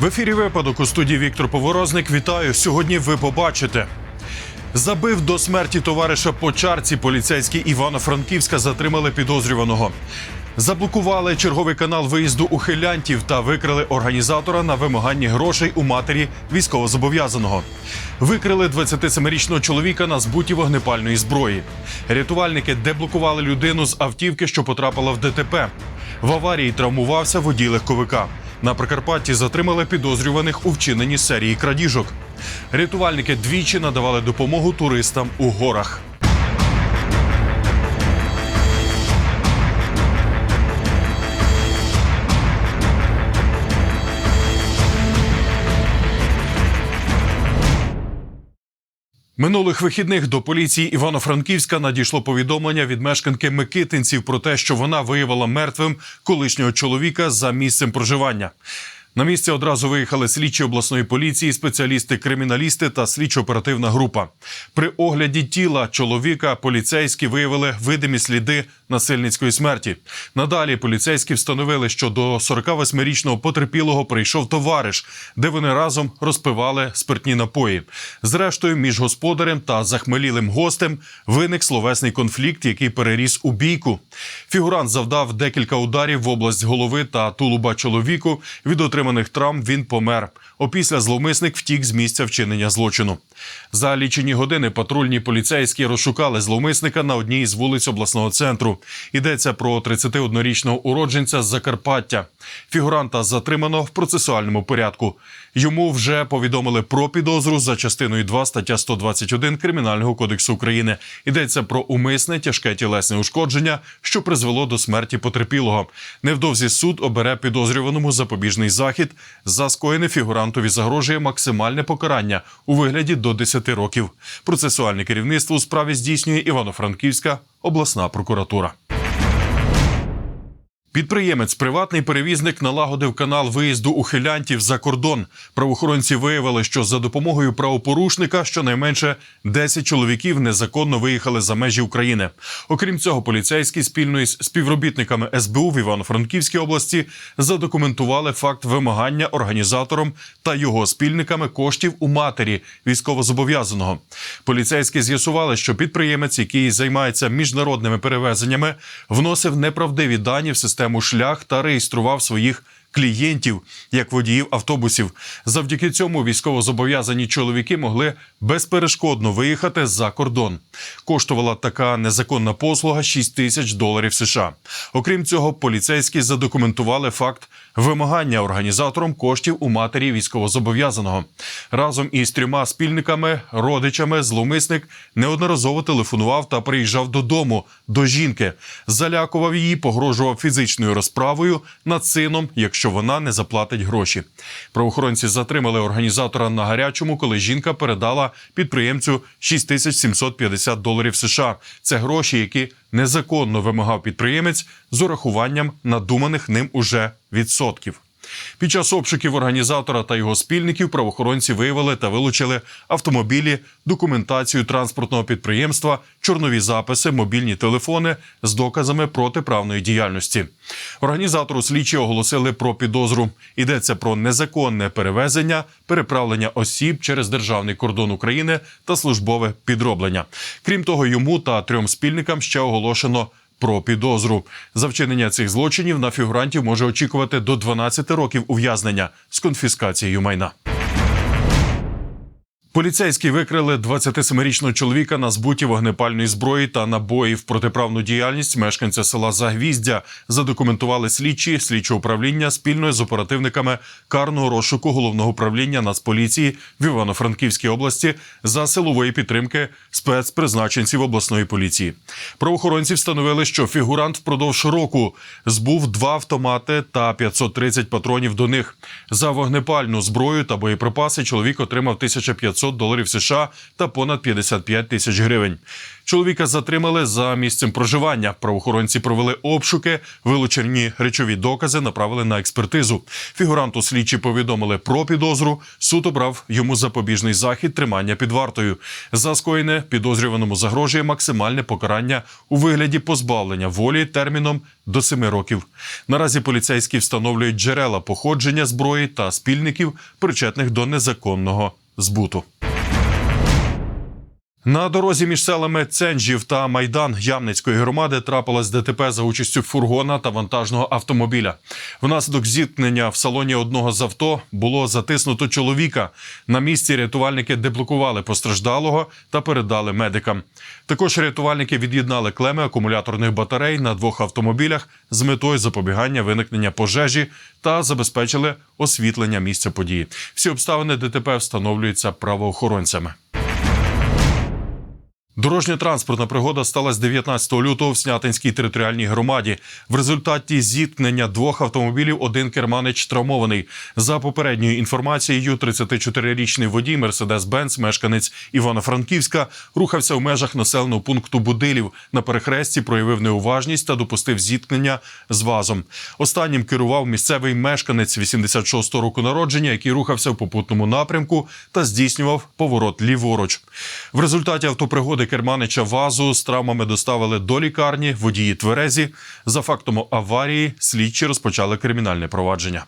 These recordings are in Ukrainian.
В ефірі випадок у студії Віктор Поворозник. Вітаю. Сьогодні ви побачите. Забив до смерті товариша по чарці. Поліцейські Івано-Франківська затримали підозрюваного. Заблокували черговий канал виїзду ухилянтів та викрили організатора на вимаганні грошей у матері військовозобов'язаного. Викрили 27-річного чоловіка на збуті вогнепальної зброї. Рятувальники деблокували людину з автівки, що потрапила в ДТП. В аварії травмувався водій легковика. На Прикарпатті затримали підозрюваних у вчиненні серії крадіжок. Рятувальники двічі надавали допомогу туристам у горах. Минулих вихідних до поліції Івано-Франківська надійшло повідомлення від мешканки Микитинців про те, що вона виявила мертвим колишнього чоловіка за місцем проживання. На місце одразу виїхали слідчі обласної поліції, спеціалісти-криміналісти та слідчо-оперативна група. При огляді тіла чоловіка поліцейські виявили видимі сліди насильницької смерті. Надалі поліцейські встановили, що до 48-річного потерпілого прийшов товариш, де вони разом розпивали спиртні напої. Зрештою, між господарем та захмелілим гостем виник словесний конфлікт, який переріс у бійку. Фігурант завдав декілька ударів в область голови та тулуба чоловіку. Від отриманих травм він помер. Опісля зловмисник втік з місця вчинення злочину. За лічені години патрульні поліцейські розшукали зловмисника на одній із вулиць обласного центру. Йдеться про 31-річного уродженця з Закарпаття. Фігуранта затримано в процесуальному порядку. Йому вже повідомили про підозру за частиною 2 стаття 121 Кримінального кодексу України. Йдеться про умисне тяжке тілесне ушкодження, що призвело до смерті потерпілого. Невдовзі суд обере підозрюваному запобіжний захід. За скоєне фігурантові загрожує максимальне покарання у вигляді до 10 років. Процесуальне керівництво у справі здійснює Івано-Франківська обласна прокуратура. Підприємець, приватний перевізник, налагодив канал виїзду ухилянтів за кордон. Правоохоронці виявили, що за допомогою правопорушника щонайменше 10 чоловіків незаконно виїхали за межі України. Окрім цього, поліцейські спільно із співробітниками СБУ в Івано-Франківській області задокументували факт вимагання організатором та його спільниками коштів у матері військовозобов'язаного. Поліцейські з'ясували, що підприємець, який займається міжнародними перевезеннями, вносив неправдиві дані в систему шлях та реєстрував своїх клієнтів як водіїв автобусів. Завдяки цьому військовозобов'язані чоловіки могли безперешкодно виїхати за кордон. Коштувала така незаконна послуга 6 тисяч доларів США. Окрім цього, поліцейські задокументували факт вимагання організатором коштів у матері військовозобов'язаного. Разом із трьома спільниками, родичами, зловмисник неодноразово телефонував та приїжджав додому до жінки, залякував її, погрожував фізичною розправою над сином, якщо вона не заплатить гроші. Правоохоронці затримали організатора на гарячому, коли жінка передала підприємцю 6750 доларів США. Це гроші, які незаконно вимагав підприємець з урахуванням надуманих ним уже відсотків. Під час обшуків організатора та його спільників правоохоронці виявили та вилучили автомобілі, документацію транспортного підприємства, чорнові записи, мобільні телефони з доказами протиправної діяльності. Організатору слідчі оголосили про підозру. Йдеться про незаконне перевезення, переправлення осіб через державний кордон України та службове підроблення. Крім того, йому та трьом спільникам ще оголошено про підозру. За вчинення цих злочинів на фігурантів може очікувати до 12 років ув'язнення з конфіскацією майна. Поліцейські викрили 27-річного чоловіка на збуті вогнепальної зброї та набоїв протиправну діяльність мешканця села Загвіздя. Задокументували слідчі слідчого управління спільно з оперативниками карного розшуку головного управління Нацполіції в Івано-Франківській області за силової підтримки спецпризначенців обласної поліції. Правоохоронці встановили, що фігурант впродовж року збув два автомати та 530 патронів до них. За вогнепальну зброю та боєприпаси чоловік отримав 1500 500 доларів США та понад 55 тисяч гривень. Чоловіка затримали за місцем проживання. Правоохоронці провели обшуки, вилучені речові докази, направили на експертизу. Фігуранту слідчі повідомили про підозру. Суд обрав йому запобіжний захід тримання під вартою. За скоєне підозрюваному загрожує максимальне покарання у вигляді позбавлення волі терміном до 7 років. Наразі поліцейські встановлюють джерела походження зброї та спільників, причетних до незаконного збуту. На дорозі між селами Ценжів та Майдан Ямницької громади трапилось ДТП за участю фургона та вантажного автомобіля. Внаслідок зіткнення в салоні одного з авто було затиснуто чоловіка. На місці рятувальники деблокували постраждалого та передали медикам. Також рятувальники від'єднали клеми акумуляторних батарей на двох автомобілях з метою запобігання виникнення пожежі та забезпечили освітлення місця події. Всі обставини ДТП встановлюються правоохоронцями. Дорожньо-транспортна пригода сталася 19 лютого в Снятинській територіальній громаді. В результаті зіткнення двох автомобілів один керманич травмований. За попередньою інформацією, 34-річний водій Мерседес-Бенц, мешканець Івано-Франківська, рухався в межах населеного пункту Будилів. На перехресті проявив неуважність та допустив зіткнення з вазом. Останнім керував місцевий мешканець 86-го року народження, який рухався в попутному напрямку та здійснював поворот ліворуч. В результаті автопригоди керманича вазу з травмами доставили до лікарні водії тверезі. За фактом аварії слідчі розпочали кримінальне провадження.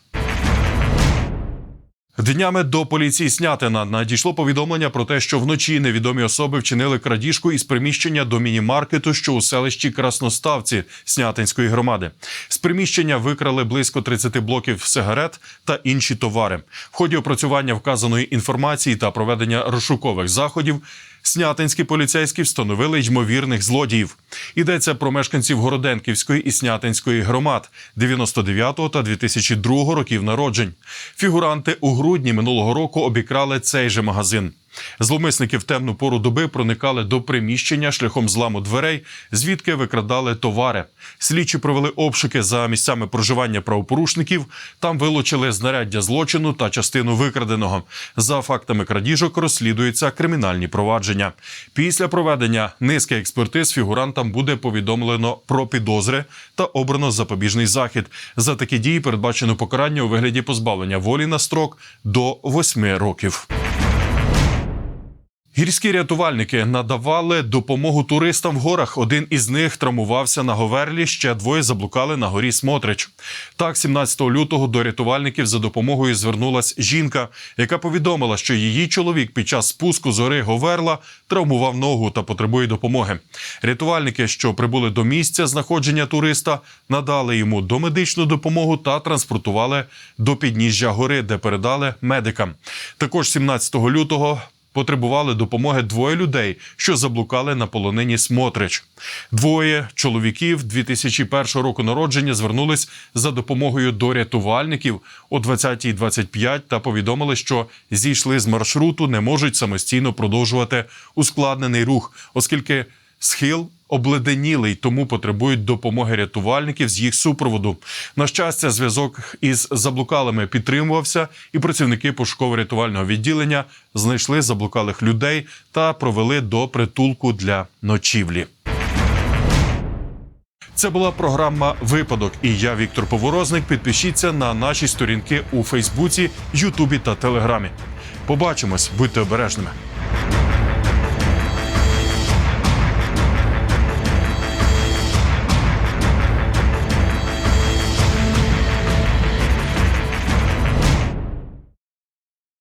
Днями до поліції Снятина надійшло повідомлення про те, що вночі невідомі особи вчинили крадіжку із приміщення до міні-маркету, що у селищі Красноставці Снятинської громади. З приміщення викрали близько 30 блоків сигарет та інші товари. В ході опрацювання вказаної інформації та проведення розшукових заходів. Снятинські поліцейські встановили ймовірних злодіїв. Йдеться про мешканців Городенківської і Снятинської громад 99-го та 2002 років народжень. Фігуранти у грудні минулого року обікрали цей же магазин. Зловмисники в темну пору доби проникали до приміщення шляхом зламу дверей, звідки викрадали товари. Слідчі провели обшуки за місцями проживання правопорушників. Там вилучили знаряддя злочину та частину викраденого. За фактами крадіжок розслідуються кримінальні провадження. Після проведення низки експертиз фігурантам буде повідомлено про підозри та обрано запобіжний захід. За такі дії передбачено покарання у вигляді позбавлення волі на строк до 8 років. Гірські рятувальники надавали допомогу туристам в горах. Один із них травмувався на Говерлі. Ще двоє заблукали на горі Смотрич. Так, 17 лютого до рятувальників за допомогою звернулась жінка, яка повідомила, що її чоловік під час спуску з гори Говерла травмував ногу та потребує допомоги. Рятувальники, що прибули до місця знаходження туриста, надали йому домедичну допомогу та транспортували до підніжжя гори, де передали медикам. Також 17 лютого потребували допомоги двоє людей, що заблукали на полонині Смотрич. Двоє чоловіків 2001 року народження звернулись за допомогою до рятувальників о 20.25 та повідомили, що зійшли з маршруту, не можуть самостійно продовжувати ускладнений рух, оскільки схил обледенілий, тому потребують допомоги рятувальників з їх супроводу. На щастя, зв'язок із заблукалими підтримувався, і працівники пошуково-рятувального відділення знайшли заблукалих людей та провели до притулку для ночівлі. Це була програма Випадок. І я, Віктор Поворозник. Підпишіться на наші сторінки у Фейсбуці, Ютубі та Телеграмі. Побачимось, будьте обережними.